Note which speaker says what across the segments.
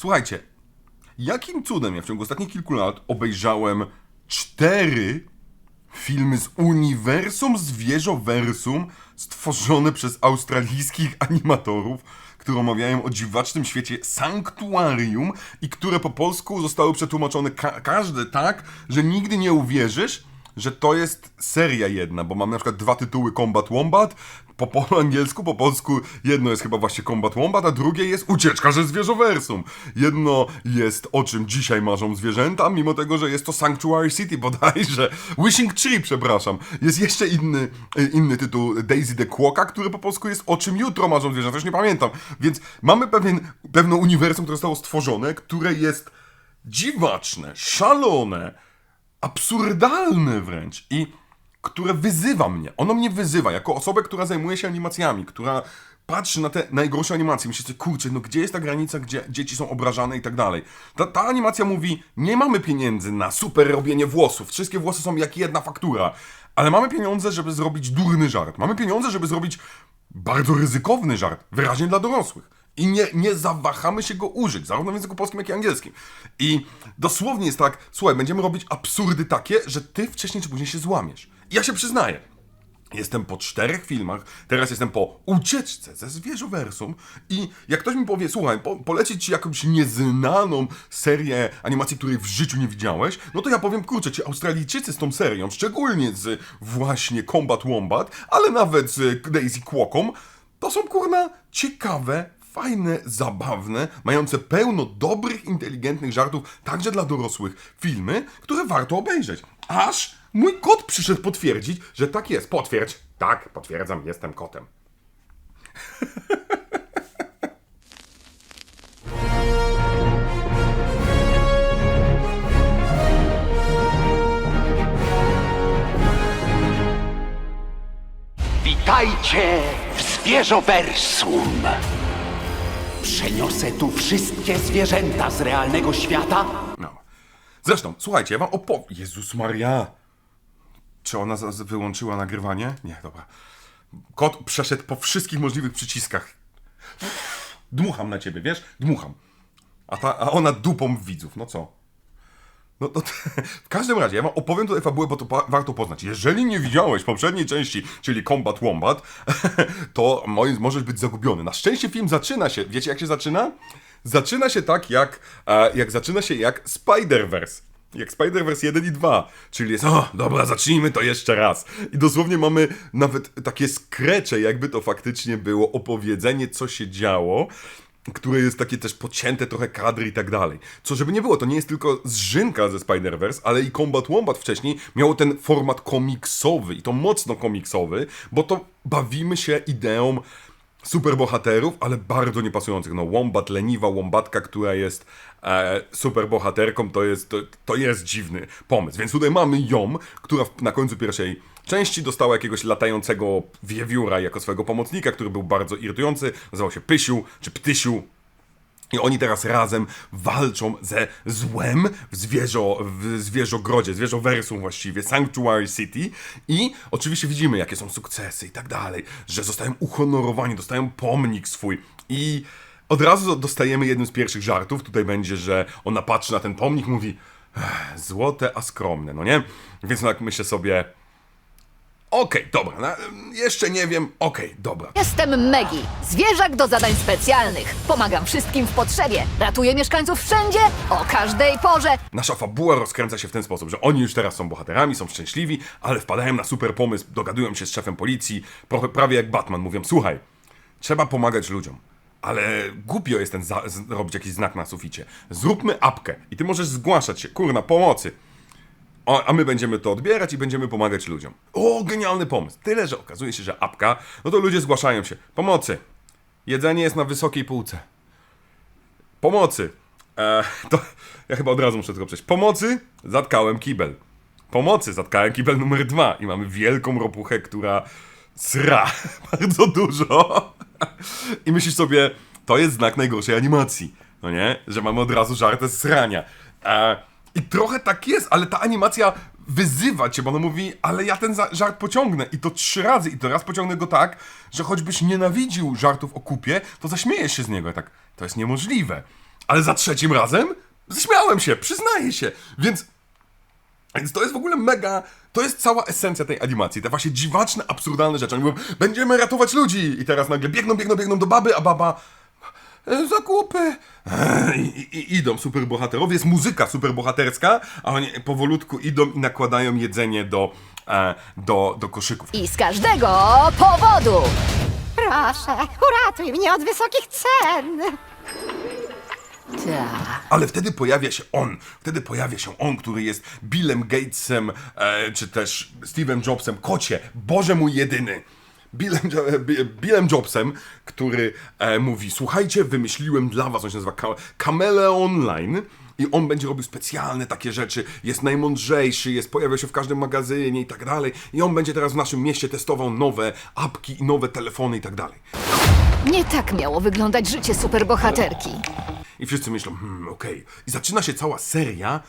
Speaker 1: Słuchajcie, jakim cudem ja w ciągu ostatnich kilku lat obejrzałem cztery filmy z uniwersum zwierzowersum stworzone przez australijskich animatorów, które omawiają o dziwacznym świecie sanktuarium i które po polsku zostały przetłumaczone ka- każde tak, że nigdy nie uwierzysz, że to jest seria jedna, bo mam na przykład dwa tytuły Combat Wombat, po, po angielsku, po polsku jedno jest chyba właśnie Combat Wombat, a drugie jest Ucieczka ze zwierzowersum. Jedno jest o czym dzisiaj marzą zwierzęta, mimo tego, że jest to Sanctuary City bodajże. Wishing Tree, przepraszam. Jest jeszcze inny, e, inny tytuł Daisy the Quokka, który po polsku jest o czym jutro marzą zwierzęta, już nie pamiętam. Więc mamy pewien, pewne uniwersum, które zostało stworzone, które jest dziwaczne, szalone, absurdalne wręcz i które wyzywa mnie. Ono mnie wyzywa jako osobę, która zajmuje się animacjami, która patrzy na te najgorsze animacje. Myśli sobie, kurczę, no gdzie jest ta granica, gdzie dzieci są obrażane i tak dalej. Ta, ta animacja mówi, nie mamy pieniędzy na super robienie włosów. Wszystkie włosy są jak jedna faktura. Ale mamy pieniądze, żeby zrobić durny żart. Mamy pieniądze, żeby zrobić bardzo ryzykowny żart, wyraźnie dla dorosłych. I nie, nie zawahamy się go użyć, zarówno w języku polskim, jak i angielskim. I dosłownie jest tak, słuchaj, będziemy robić absurdy takie, że ty wcześniej czy później się złamiesz. I ja się przyznaję. Jestem po czterech filmach, teraz jestem po ucieczce ze zwierzowersum i jak ktoś mi powie, słuchaj, po, polecić ci jakąś nieznaną serię animacji, której w życiu nie widziałeś, no to ja powiem, kurczę, ci Australijczycy z tą serią, szczególnie z właśnie Combat Wombat, ale nawet z Daisy Quokką, to są kurna ciekawe, fajne, zabawne, mające pełno dobrych, inteligentnych żartów, także dla dorosłych, filmy, które warto obejrzeć. Aż mój kot przyszedł potwierdzić, że tak jest. Potwierdź. Tak, potwierdzam, jestem kotem.
Speaker 2: Witajcie w zwierzowersum. Przeniosę tu wszystkie zwierzęta z realnego świata.
Speaker 1: No. Zresztą, słuchajcie, ja wam opowiem. Jezus Maria! Czy ona wyłączyła nagrywanie? Nie, dobra. Kot przeszedł po wszystkich możliwych przyciskach. Dmucham na ciebie, wiesz? Dmucham. A, ta, a ona dupą widzów. No co? No to w każdym razie, ja wam opowiem tutaj fabułę, bo to warto poznać. Jeżeli nie widziałeś poprzedniej części, czyli Combat Wombat, to możesz być zagubiony. Na szczęście film zaczyna się, wiecie jak się zaczyna? Zaczyna się tak jak, e, jak zaczyna się jak Spider-Verse. Jak Spider-Verse 1 i 2, czyli jest, o, dobra, zacznijmy to jeszcze raz. I dosłownie mamy nawet takie skrecze, jakby to faktycznie było opowiedzenie, co się działo które jest takie też pocięte trochę kadry i tak dalej. Co żeby nie było, to nie jest tylko zżynka ze Spider-Verse, ale i Combat Wombat wcześniej miało ten format komiksowy i to mocno komiksowy, bo to bawimy się ideą superbohaterów, ale bardzo niepasujących. No Wombat, leniwa Wombatka, która jest e, superbohaterką, to jest, to, to jest dziwny pomysł. Więc tutaj mamy ją, która w, na końcu pierwszej części dostała jakiegoś latającego wiewióra jako swojego pomocnika, który był bardzo irytujący, nazywał się Pysiu, czy Ptysiu, i oni teraz razem walczą ze złem w, zwierzo, w zwierzogrodzie, zwierzowersum właściwie, Sanctuary City. I oczywiście widzimy, jakie są sukcesy i tak dalej, że zostają uhonorowani, dostają pomnik swój. I od razu dostajemy jeden z pierwszych żartów. Tutaj będzie, że ona patrzy na ten pomnik, mówi "Ech, złote, a skromne, no nie? Więc jak myślę sobie, okej, dobra, na, jeszcze nie wiem, okej, dobra.
Speaker 3: Jestem Megi, zwierzak do zadań specjalnych. Pomagam wszystkim w potrzebie. Ratuję mieszkańców wszędzie, o każdej porze.
Speaker 1: Nasza fabuła rozkręca się w ten sposób, że oni już teraz są bohaterami, są szczęśliwi, ale wpadają na super pomysł, dogadują się z szefem policji, pro- prawie jak Batman, mówią, słuchaj, trzeba pomagać ludziom. Ale głupio jest ten za- z- robić jakiś znak na suficie. Zróbmy apkę i ty możesz zgłaszać się, kurna, pomocy. A my będziemy to odbierać i będziemy pomagać ludziom. O, genialny pomysł. Tyle, że okazuje się, że apka, no to ludzie zgłaszają się. Pomocy. Jedzenie jest na wysokiej półce. Pomocy. E, to ja chyba od razu muszę tylko przejść. Pomocy, zatkałem kibel. Pomocy, zatkałem kibel numer dwa. I mamy wielką ropuchę, która sra bardzo dużo. I myślisz sobie, to jest znak najgorszej animacji. No nie? Że mamy od razu żartę z srania. E, I trochę tak jest, ale ta animacja wyzywa cię, bo ona mówi, ale ja ten żart pociągnę i to trzy razy i to raz pociągnę go tak, że choćbyś nienawidził żartów o kupie, to zaśmiejesz się z niego. Ja tak, to jest niemożliwe. ale za trzecim razem śmiałem się, przyznaję się. Więc, więc to jest w ogóle mega. To jest cała esencja tej animacji. Te właśnie dziwaczne, absurdalne rzeczy. Oni mówią, będziemy ratować ludzi! I teraz nagle biegną, biegną, biegną do baby, a baba. "E, Zakupy! I, i, I idą superbohaterowie, jest muzyka superbohaterska, a oni powolutku idą i nakładają jedzenie do, e, do, do koszyków.
Speaker 3: I z każdego powodu!
Speaker 4: Proszę, uratuj mnie od wysokich cen.
Speaker 3: Ta.
Speaker 1: Ale wtedy pojawia się on, wtedy pojawia się on, który jest Billem Gatesem, e, czy też Steve'em Jobsem, kocie, Boże mój jedyny. Billem, e, Bi- Billem Jobsem, który e, mówi, słuchajcie, wymyśliłem dla was, on się nazywa Ka- Kamele Online i on będzie robił specjalne takie rzeczy, jest najmądrzejszy, jest, pojawia się w każdym magazynie i tak dalej i on będzie teraz w naszym mieście testował nowe apki i nowe telefony i tak dalej.
Speaker 3: Nie tak miało wyglądać życie superbohaterki.
Speaker 1: I wszyscy myślą, hmm, okej. I zaczyna się cała seria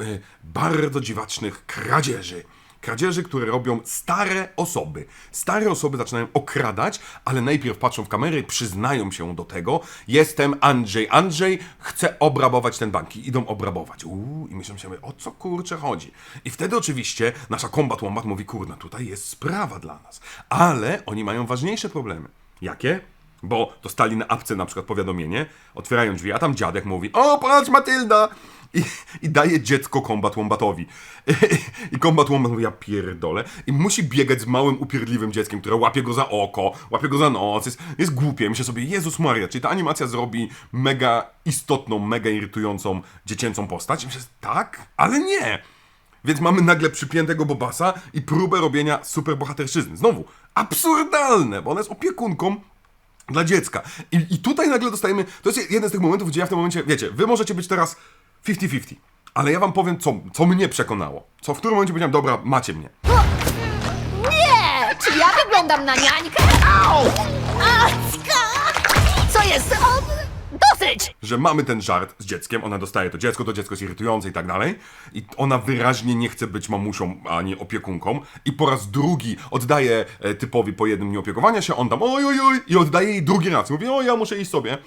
Speaker 1: y, bardzo dziwacznych kradzieży. Kradzieży, które robią stare osoby. Stare osoby zaczynają okradać, ale najpierw patrzą w kamerę i przyznają się do tego. Jestem Andrzej. Andrzej chce obrabować ten bank. I idą obrabować. Uuu, i myślą sobie, o co kurczę chodzi. I wtedy oczywiście nasza kombat wombat mówi, kurna, tutaj jest sprawa dla nas. Ale oni mają ważniejsze problemy. Jakie? Bo dostali na apce na przykład powiadomienie, otwierają drzwi, a tam dziadek mówi O, patrz Matylda! I, i daje dziecko kombat wombatowi. I kombat wombat mówi, ja pierdolę. I musi biegać z małym, upierdliwym dzieckiem, które łapie go za oko, łapie go za nos, jest, jest głupie. Myślę sobie, Jezus Maria, czyli ta animacja zrobi mega istotną, mega irytującą, dziecięcą postać? I myślę, tak? Ale nie! Więc mamy nagle przypiętego Bobasa i próbę robienia superbohaterszczyzny. Znowu, absurdalne, bo ona jest opiekunką dla dziecka. I, I tutaj nagle dostajemy. To jest jeden z tych momentów, gdzie ja w tym momencie, wiecie, wy możecie być teraz 50-50, ale ja wam powiem, co, co mnie przekonało. Co w którym momencie powiedziałem, dobra, macie mnie.
Speaker 3: Nie! Czy ja wyglądam na niańkę? Au! Acka! Co jest? O, dosyć!
Speaker 1: Że mamy ten żart z dzieckiem, ona dostaje to dziecko, to dziecko jest irytujące i tak dalej. I ona wyraźnie nie chce być mamusią, a nie opiekunką. I po raz drugi oddaje e, typowi po jednym dniu opiekowania się, on tam oj, oj, oj, i oddaje jej drugi raz. Mówi, o, ja muszę iść sobie.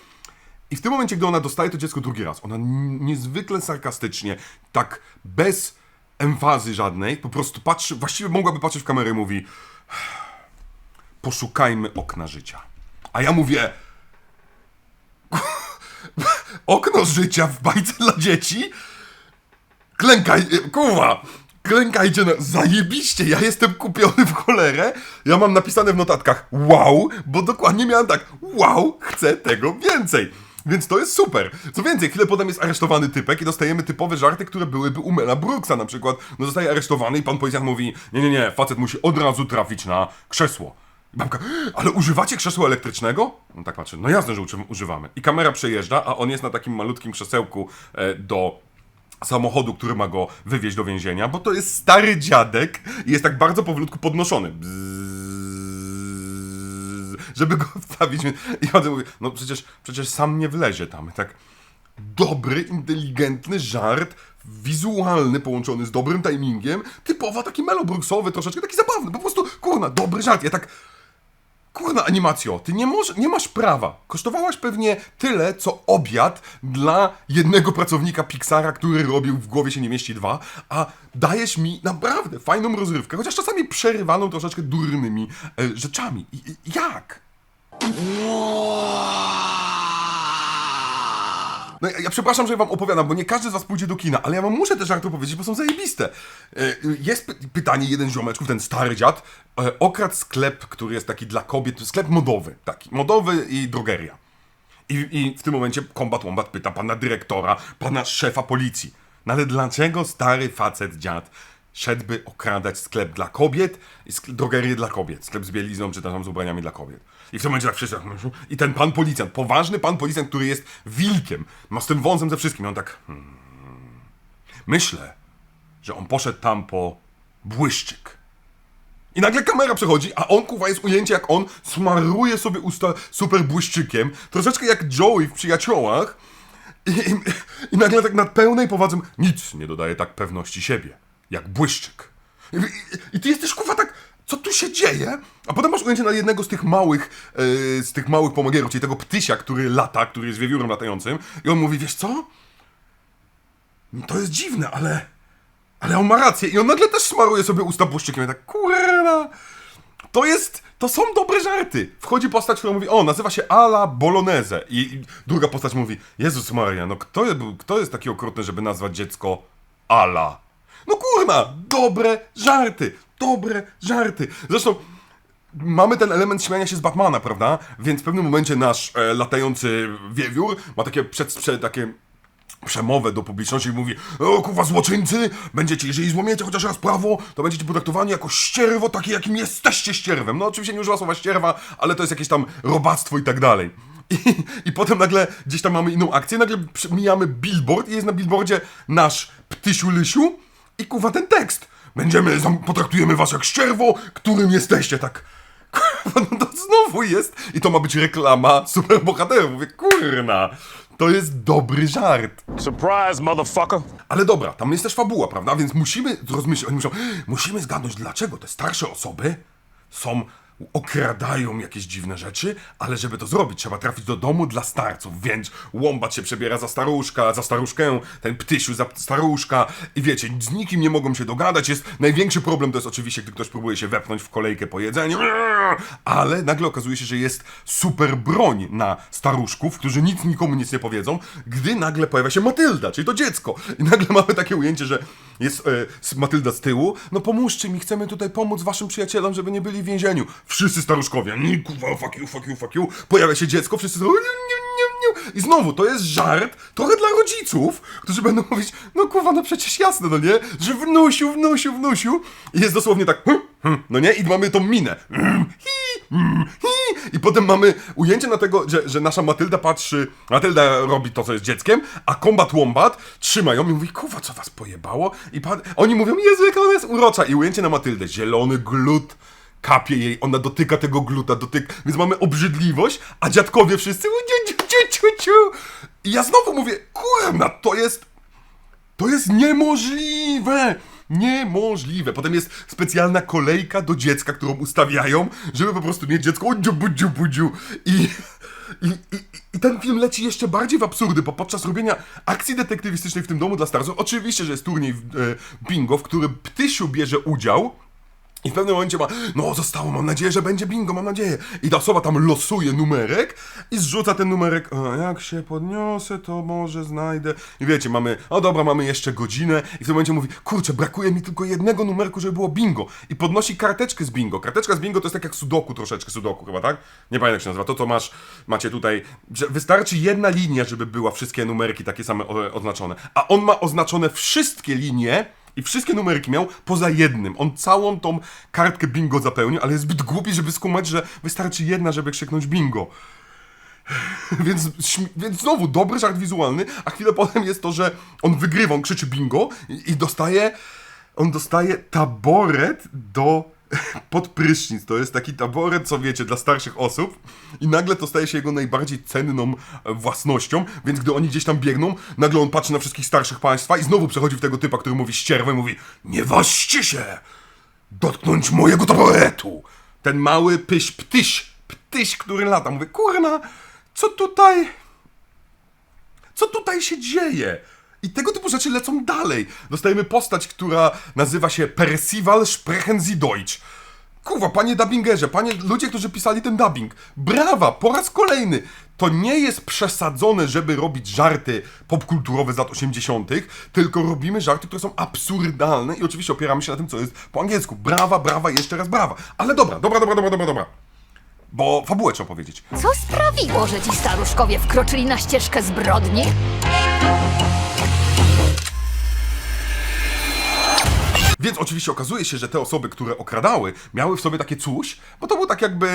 Speaker 1: I w tym momencie, gdy ona dostaje to dziecko drugi raz, ona niezwykle sarkastycznie, tak bez emfazy żadnej, po prostu patrzy, właściwie mogłaby patrzeć w kamerę i mówi poszukajmy okna życia. A ja mówię okno życia w bajce dla dzieci? Klękaj, kurwa! Klękajcie na... Zajebiście, ja jestem kupiony w cholerę. Ja mam napisane w notatkach wow, bo dokładnie miałem tak wow, chcę tego więcej. Więc to jest super. Co więcej, chwilę potem jest aresztowany typek i dostajemy typowe żarty, które byłyby u Mela Brooksa na przykład. No zostaje aresztowany i pan policjant mówi nie, nie, nie, facet musi od razu trafić na krzesło. Babka, ale używacie krzesła elektrycznego? On tak patrzy, no jasne, że używamy. I kamera przejeżdża, a on jest na takim malutkim krzesełku e, do samochodu, który ma go wywieźć do więzienia, bo to jest stary dziadek i jest tak bardzo powolutku podnoszony. Bzzz, żeby go wstawić. I on mówi, no przecież, przecież sam nie wlezie tam. Tak dobry, inteligentny żart, wizualny, połączony z dobrym timingiem, typowo taki melobruksowy, troszeczkę taki zabawny, po prostu, kurna, dobry żart. Ja tak, kurna animacjo, ty nie, możesz, nie masz prawa. Kosztowałaś pewnie tyle, co obiad dla jednego pracownika Pixara, który robił w głowie się nie mieści dwa, a dajesz mi naprawdę fajną rozrywkę, chociaż czasami przerywaną troszeczkę durnymi e, rzeczami. I, jak? No ja, ja przepraszam, że wam opowiadam, bo nie każdy z was pójdzie do kina, ale ja wam muszę te żarty opowiedzieć, bo są zajebiste. E, Jest py pytanie, jeden ziomeczków, ten stary dziad, e, okradł sklep, który jest taki dla kobiet, sklep modowy, taki, modowy i drogeria. I, I w tym momencie Kombat Wombat pyta pana dyrektora, pana szefa policji. No ale dlaczego stary facet dziad szedłby okradać sklep dla kobiet i drogerię dla kobiet? Sklep z bielizną czy tam z ubraniami dla kobiet. I w tym momencie tak wszyscy... I ten pan policjant, poważny pan policjant, który jest wilkiem, ma z tym wąsem ze wszystkim. I on tak... Hmm, myślę, że on poszedł tam po błyszczyk. I nagle kamera przechodzi, a on kuwa jest ujęcie, jak on smaruje sobie usta super błyszczykiem, troszeczkę jak Joey w przyjaciołach. I, i, i nagle tak nad pełnej powadze nic nie dodaje tak pewności siebie, jak błyszczyk. I, i, i ty jesteś kuwa tak, co tu się dzieje? A potem masz ujęcie na jednego z tych małych, e, z tych małych pomagierów, czyli tego ptysia, który lata, który jest wiewiórem latającym i on mówi, wiesz co? No To jest dziwne, ale... Ale on ma rację i on nagle też smaruje sobie usta błyszczykiem. Ja tak, kurwa... To jest, to są dobre żarty. Wchodzi postać, która mówi, o, nazywa się Ala Bolognese. I, I druga postać mówi, Jezus Maria, no kto, kto jest taki okrutny, żeby nazwać dziecko Ala? No kurna, dobre żarty, dobre żarty. Zresztą mamy ten element śmiania się z Batmana, prawda? Więc w pewnym momencie nasz e, latający wiewiór ma takie przed, przed takie przemowę do publiczności i mówi O kurwa złoczyńcy, będziecie, jeżeli złamiecie chociaż raz prawo, to będziecie potraktowani jako ścierwo, takie jakim jesteście ścierwem. No oczywiście nie używa słowa ścierwa, ale to jest jakieś tam robactwo i tak dalej. I, I potem nagle gdzieś tam mamy inną akcję, nagle mijamy billboard i jest na billboardzie nasz ptysiu Lysiu i kurwa ten tekst. Będziemy, potraktujemy was jak ścierwo, którym jesteście, tak. Kurwa, no to znowu jest. I to ma być reklama superbohaterów. Mówię, kurna, to jest dobry żart.
Speaker 5: Surprise, motherfucker.
Speaker 1: Ale dobra, tam jest też fabuła, prawda? Więc musimy rozmyśleć, oni muszą, musimy zgadnąć, dlaczego te starsze osoby są, okradają jakieś dziwne rzeczy, ale żeby to zrobić, trzeba trafić do domu dla starców, więc Łombat się przebiera za staruszka, za staruszkę, ten Ptysiu za staruszka i wiecie, z nikim nie mogą się dogadać, jest największy problem to jest oczywiście, gdy ktoś próbuje się wepchnąć w kolejkę po jedzeniu, ale nagle okazuje się, że jest super broń na staruszków, którzy nic nikomu nic nie powiedzą, gdy nagle pojawia się Matylda, czyli to dziecko. I nagle mamy takie ujęcie, że jest e, Matylda z tyłu, no pomóżcie mi, chcemy tutaj pomóc waszym przyjacielom, żeby nie byli w więzieniu. Wszyscy staruszkowie, nie kurwa, fuck you, fuck you, fuck you. Pojawia się dziecko, wszyscy są. I znowu, to jest żart trochę dla rodziców, którzy będą mówić, no kurwa, no przecież jasne, no nie, że wnusiu, wnusiu, wnusiu. I jest dosłownie tak, hm, hm, no nie, i mamy tą minę. Mm, mm, hi. I potem mamy ujęcie na tego, że, że nasza Matylda patrzy, Matylda robi to, co jest dzieckiem, a Kombat Wombat trzyma ją i mówi, kurwa, co was pojebało? I oni mówią, Jezu, jaka ona jest urocza. I ujęcie na Matyldę, zielony glut, kapie jej, ona dotyka tego gluta, dotyka, więc mamy obrzydliwość, a dziadkowie wszyscy, ciu, ciu, ciu, ciu. I ja znowu mówię, kurna, to jest to jest niemożliwe! Niemożliwe. Potem jest specjalna kolejka do dziecka, którą ustawiają, żeby po prostu mieć dziecko udziu, budziu, budziu. I, i, i, I ten film leci jeszcze bardziej w absurdy, bo podczas robienia akcji detektywistycznej w tym domu dla starców, oczywiście, że jest turniej w, e, bingo, w którym Ptysiu bierze udział, i w pewnym momencie ma, no zostało, mam nadzieję, że będzie bingo, mam nadzieję. I ta osoba tam losuje numerek i zrzuca ten numerek, jak się podniosę, to może znajdę. I wiecie, mamy, o dobra, mamy jeszcze godzinę. I w tym momencie mówi, kurczę, brakuje mi tylko jednego numerku, żeby było bingo. I podnosi karteczkę z bingo. Karteczka z bingo to jest tak jak sudoku troszeczkę, sudoku chyba, tak? Nie pamiętam jak się nazywa. To, co masz, macie tutaj, że wystarczy jedna linia, żeby była wszystkie numerki takie same o- oznaczone. A on ma oznaczone wszystkie linie, i wszystkie numerki miał poza jednym. On całą tą kartkę bingo zapełnił, ale jest zbyt głupi, żeby skumać, że wystarczy jedna, żeby krzyknąć bingo. Więc, więc znowu dobry żart wizualny, a chwilę potem jest to, że on wygrywa, on krzyczy bingo i, i dostaje. On dostaje taboret do. pod prysznic. To jest taki taboret, co wiecie, dla starszych osób. I nagle to staje się jego najbardziej cenną e, własnością, więc gdy oni gdzieś tam biegną, nagle on patrzy na wszystkich starszych państwa i znowu przechodzi w tego typa, który mówi ścierwę mówi Nie ważcie się! dotknąć mojego taboretu. Ten mały pyś, ptyś, ptyś, który lata. Mówię, kurna, co tutaj, co tutaj się dzieje? I tego typu rzeczy lecą dalej. Dostajemy postać, która nazywa się Percival Sprechen Sie Deutsch. Kurwa, panie dubbingerze, panie ludzie, którzy pisali ten dubbing, brawa, po raz kolejny. To nie jest przesadzone, żeby robić żarty popkulturowe z lat 80., tylko robimy żarty, które są absurdalne i oczywiście opieramy się na tym, co jest po angielsku. Brawa, brawa, jeszcze raz brawa. Ale dobra, dobra, dobra, dobra, dobra, dobra. Bo fabułę trzeba powiedzieć.
Speaker 3: Co sprawiło, że ci staruszkowie wkroczyli na ścieżkę zbrodni?
Speaker 1: Więc oczywiście okazuje się, że te osoby, które okradały, miały w sobie takie coś, bo to był tak jakby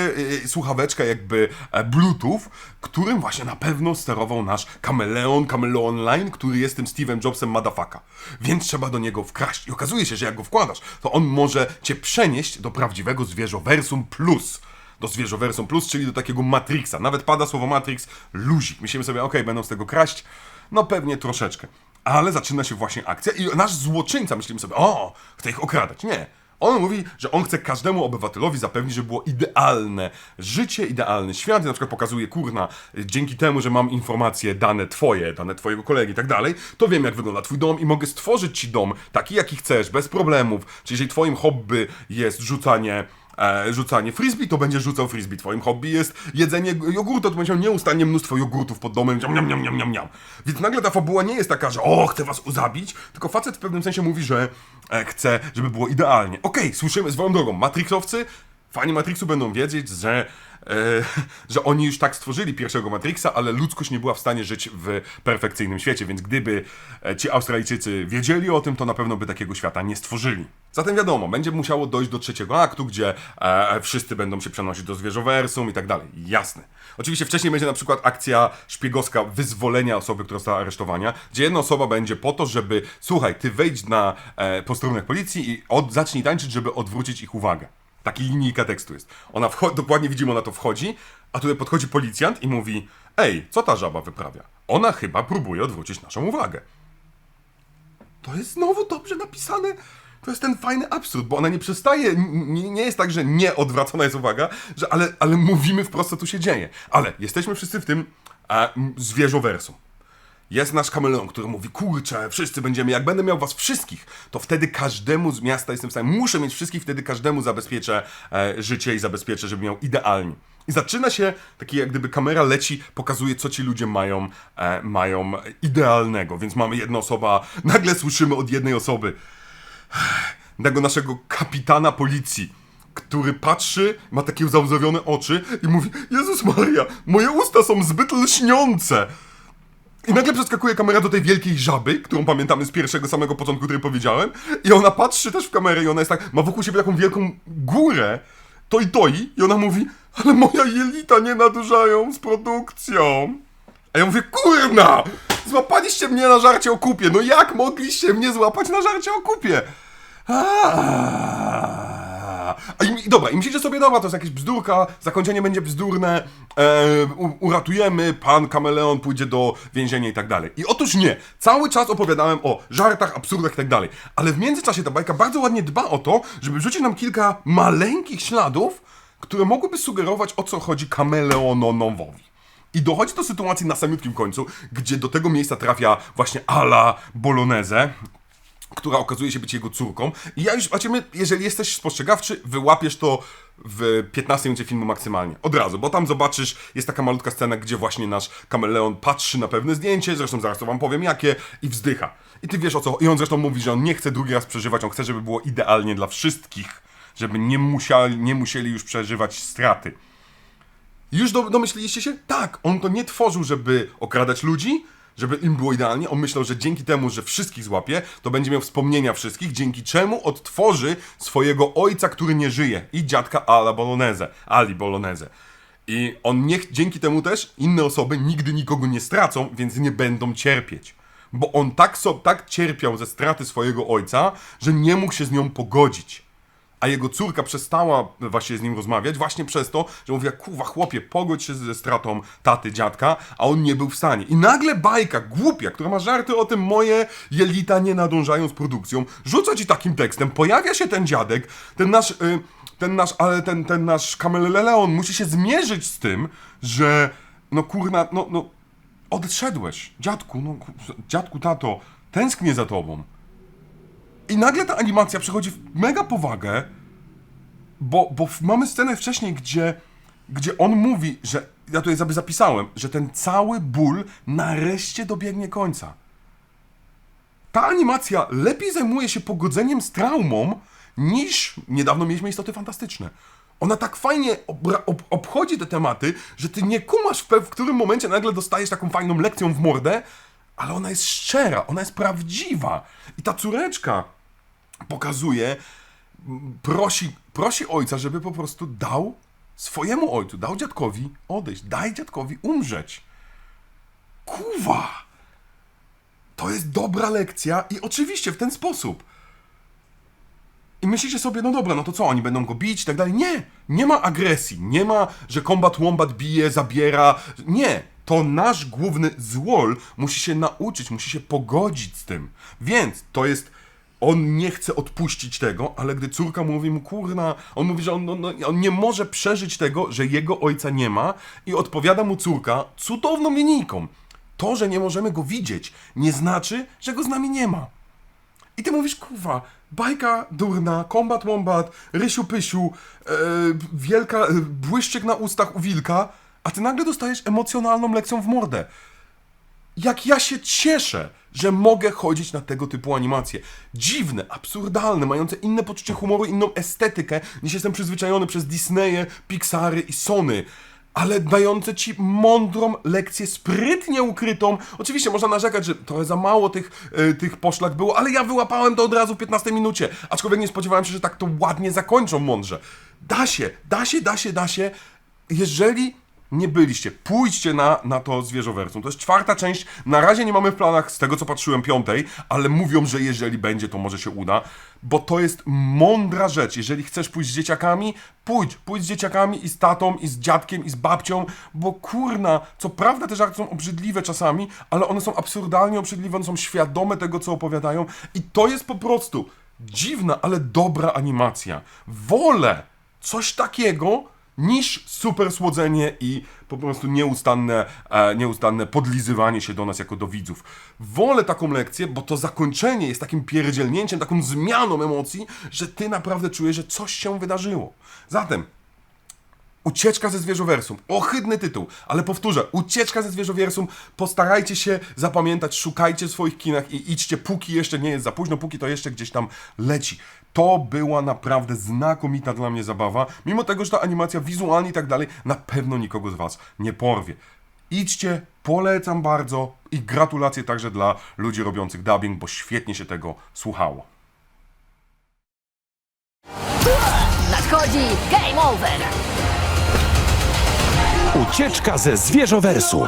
Speaker 1: y, słuchaweczka, jakby e, Bluetooth, którym właśnie na pewno sterował nasz kameleon, kameleon line, który jest tym Steve'em Jobsem madafaka. Więc trzeba do niego wkraść. I okazuje się, że jak go wkładasz, to on może cię przenieść do prawdziwego zwierzowersum plus. Do zwierzowersum plus, czyli do takiego Matrixa. Nawet pada słowo Matrix, luzik. Myślimy sobie, okej, będą z tego kraść. No pewnie troszeczkę. Ale zaczyna się właśnie akcja i nasz złoczyńca, myślimy sobie, o, chce ich okradać. Nie. On mówi, że on chce każdemu obywatelowi zapewnić, żeby było idealne życie, idealny świat. I na przykład pokazuje, kurna, dzięki temu, że mam informacje, dane twoje, dane twojego kolegi i tak dalej, to wiem, jak wygląda twój dom i mogę stworzyć ci dom taki, jaki chcesz, bez problemów. Czyli jeżeli twoim hobby jest rzucanie e, rzucanie frisbee, to będzie rzucał frisbee. Twoim hobby jest jedzenie jogurtu, to będzie miał nieustannie mnóstwo jogurtów pod domem, niam, niam, niam, niam, niam. Więc nagle ta fabuła nie jest taka, że o, chcę was zabić, tylko facet w pewnym sensie mówi, że e, chce, żeby było idealnie. Okej, słyszymy swoją drogą, Matrixowcy, fani Matrixu będą wiedzieć, że e, że oni już tak stworzyli pierwszego Matrixa, ale ludzkość nie była w stanie żyć w perfekcyjnym świecie, więc gdyby e, ci Australijczycy wiedzieli o tym, to na pewno by takiego świata nie stworzyli. Zatem wiadomo, będzie musiało dojść do trzeciego aktu, gdzie e, wszyscy będą się przenosić do zwierzowersum i tak dalej. Jasne. Oczywiście wcześniej będzie na przykład akcja szpiegowska wyzwolenia osoby, która została aresztowana, gdzie jedna osoba będzie po to, żeby słuchaj, ty wejdź na e, posterunek policji i od, zacznij tańczyć, żeby odwrócić ich uwagę. Taki linijka tekstu jest. Ona wcho- dokładnie widzimy, ona to wchodzi, a tutaj podchodzi policjant i mówi: Ej, co ta żaba wyprawia? Ona chyba próbuje odwrócić naszą uwagę. To jest znowu dobrze napisane. To jest ten fajny absurd, bo ona nie przestaje, nie, nie jest tak, że nie odwracona jest uwaga, że ale, ale mówimy wprost, co tu się dzieje. Ale jesteśmy wszyscy w tym a, zwierzowersum. Jest nasz kameleon, który mówi, kurczę, wszyscy będziemy, jak będę miał was wszystkich, to wtedy każdemu z miasta jestem w stanie, muszę mieć wszystkich, wtedy każdemu zabezpieczę e, życie i zabezpieczę, żeby miał idealnie. I zaczyna się, taki jak gdyby kamera leci, pokazuje, co ci ludzie mają, e, mają idealnego. Więc mamy jedna osoba, nagle słyszymy od jednej osoby, tego naszego kapitana policji, który patrzy, ma takie załzawione oczy i mówi, Jezus Maria, moje usta są zbyt lśniące. I nagle przeskakuje kamera do tej wielkiej żaby, którą pamiętamy z pierwszego samego początku, który powiedziałem. I ona patrzy też w kamerę i ona jest tak, ma wokół siebie taką wielką górę, to i toi, i ona mówi, ale moja jelita nie nadążają z produkcją. A ja mówię, kurna! Złapaliście mnie na żarcie o kupie, no jak mogliście mnie złapać na żarcie o kupie? Aaaa. A i, dobra, i myślicie sobie, dobra, to jest jakaś bzdurka, zakończenie będzie bzdurne, e, u, uratujemy, pan kameleon pójdzie do więzienia i tak dalej. I otóż nie, cały czas opowiadałem o żartach, absurdach i tak dalej, ale w międzyczasie ta bajka bardzo ładnie dba o to, żeby wrzucić nam kilka maleńkich śladów, które mogłyby sugerować, o co chodzi kameleononowowi. I dochodzi do sytuacji na samiutkim końcu, gdzie do tego miejsca trafia właśnie Ala Bolognese, która okazuje się być jego córką. I ja już, zobaczymy, jeżeli jesteś spostrzegawczy, wyłapiesz to w 15 minucie filmu maksymalnie. Od razu, bo tam zobaczysz, jest taka malutka scena, gdzie właśnie nasz kameleon patrzy na pewne zdjęcie, zresztą zaraz to wam powiem jakie, i wzdycha. I ty wiesz o co, i on zresztą mówi, że on nie chce drugi raz przeżywać, on chce, żeby było idealnie dla wszystkich, żeby nie musieli, nie musieli już przeżywać straty. Już do, domyśliliście się? Tak, on to nie tworzył, żeby okradać ludzi, żeby im było idealnie. On myślał, że dzięki temu, że wszystkich złapie, to będzie miał wspomnienia wszystkich, dzięki czemu odtworzy swojego ojca, który nie żyje i dziadka Ala Bolognese, Ali Bolognese. I on niech dzięki temu też inne osoby nigdy nikogo nie stracą, więc nie będą cierpieć. Bo on tak, so, tak cierpiał ze straty swojego ojca, że nie mógł się z nią pogodzić a jego córka przestała właśnie z nim rozmawiać właśnie przez to, że mówiła, kurwa chłopie, pogodź się ze stratą taty, dziadka, a on nie był w stanie. I nagle bajka, głupia, która ma żarty o tym, moje jelita nie nadążają z produkcją, rzuca ci takim tekstem, pojawia się ten dziadek, ten nasz, y, ten nasz, ale ten, ten nasz kameleon musi się zmierzyć z tym, że no kurna, no, no, odszedłeś, dziadku, no, ku- dziadku, tato, tęsknię za tobą. I nagle ta animacja przechodzi w mega powagę, bo, bo mamy scenę wcześniej, gdzie, gdzie on mówi, że ja tutaj sobie zapisałem, że ten cały ból nareszcie dobiegnie końca. Ta animacja lepiej zajmuje się pogodzeniem z traumą, niż niedawno mieliśmy istoty fantastyczne. Ona tak fajnie ob- obchodzi te tematy, że ty nie kumasz w, w którym momencie nagle dostajesz taką fajną lekcją w mordę, ale ona jest szczera, ona jest prawdziwa. I ta córeczka pokazuje, prosi, prosi ojca, żeby po prostu dał swojemu ojcu, dał dziadkowi odejść, daj dziadkowi umrzeć. Kuwa! To jest dobra lekcja i oczywiście w ten sposób. I myślicie sobie, no dobra, no to co, oni będą go bić i tak dalej. Nie, nie ma agresji, nie ma, że kombat wombat bije, zabiera. Nie, to nasz główny złol musi się nauczyć, musi się pogodzić z tym. Więc to jest on nie chce odpuścić tego, ale gdy córka mówi mu, kurna, on mówi, że on, no, no, on nie może przeżyć tego, że jego ojca nie ma i odpowiada mu córka cudowną linijką. To, że nie możemy go widzieć, nie znaczy, że go z nami nie ma. I ty mówisz, kurwa, bajka durna, kombat wombat, rysiu pysiu, e, wielka, e, błyszczyk na ustach u wilka, a ty nagle dostajesz emocjonalną lekcją w mordę. Jak ja się cieszę, że mogę chodzić na tego typu animacje. Dziwne, absurdalne, mające inne poczucie humoru, inną estetykę, niż jestem przyzwyczajony przez Disneye, Pixary i Sony. Ale dające ci mądrą lekcję, sprytnie ukrytą. Oczywiście można narzekać, że trochę za mało tych, e, tych poszlak było, ale ja wyłapałem to od razu w 15 minucie. Aczkolwiek nie spodziewałem się, że tak to ładnie zakończą mądrze. Da się, da się, da się, da się. Jeżeli nie byliście, pójdźcie na, na to zwierzowersum. To jest czwarta część. Na razie nie mamy w planach, z tego co patrzyłem, piątej, ale mówią, że jeżeli będzie, to może się uda, bo to jest mądra rzecz. Jeżeli chcesz pójść z dzieciakami, pójdź. Pójdź z dzieciakami i z tatą, i z dziadkiem, i z babcią, bo kurna, co prawda te żarty są obrzydliwe czasami, ale one są absurdalnie obrzydliwe, one są świadome tego, co opowiadają i to jest po prostu dziwna, ale dobra animacja. Wolę coś takiego, niż super słodzenie i po prostu nieustanne, e, nieustanne podlizywanie się do nas jako do widzów. Wolę taką lekcję, bo to zakończenie jest takim pierdzielnięciem, taką zmianą emocji, że ty naprawdę czujesz, że coś się wydarzyło. Zatem Ucieczka ze zwierzowersum. Ohydny tytuł, ale powtórzę, ucieczka ze zwierzowersum. Postarajcie się zapamiętać, szukajcie w swoich kinach i idźcie, póki jeszcze nie jest za późno, póki to jeszcze gdzieś tam leci. To była naprawdę znakomita dla mnie zabawa, mimo tego, że ta animacja wizualnie i tak dalej na pewno nikogo z Was nie porwie. Idźcie, polecam bardzo i gratulacje także dla ludzi robiących dubbing, bo świetnie się tego słuchało.
Speaker 3: Nadchodzi Game Over!
Speaker 5: Ucieczka ze zwierzowersum.